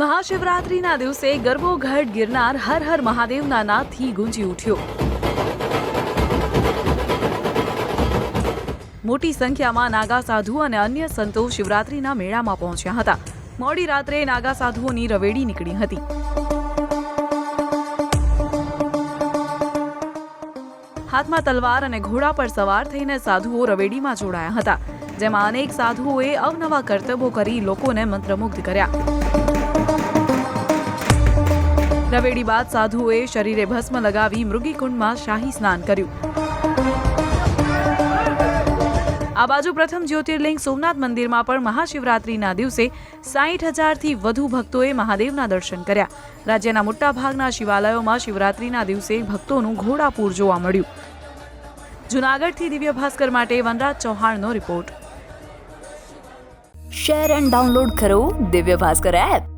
મહાશિવરાત્રિના દિવસે ગરબો ઘટ ગિરનાર હર હર મહાદેવના નાદથી ગુંજી ઉઠ્યો. મોટી સંખ્યામાં નાગા સાધુ અને અન્ય સંતો શિવરાત્રિના મેળામાં પહોંચ્યા હતા. મોડી રાત્રે નાગા સાધુઓની રવેડી નીકળી હતી. હાથમાં તલવાર અને ઘોડા પર સવાર થઈને સાધુઓ રવેડીમાં જોડાયા હતા, જેમાં અનેક સાધુઓએ અવનવા કર્તવ્યો કરી લોકોને મંત્રમુગ્ધ કર્યા. રવેડી બાદ સાધુઓએ શરીરે ભસ્મ લગાવી મૃગીકુંડમાં શાહી સ્નાન કર્યું. આ બાજુ પ્રથમ જ્યોતિર્લિંગ સોમનાથ મંદિરમાં પણ મહાશિવરાત્રિના દિવસે સાહીઠ હજારથી વધુ ભક્તોએ મહાદેવના દર્શન કર્યા. રાજ્યના મોટાભાગના શિવાલયોમાં શિવરાત્રિના દિવસે ભક્તોનું ઘોડાપૂર જોવા મળ્યું. જુનાગઢથી દિવ્ય ભાસ્કર માટે વનરાજ ચૌહાણનો રિપોર્ટ. શેર એન્ડ ડાઉનલોડ કરો દિવ્ય ભાસ્કર એપ.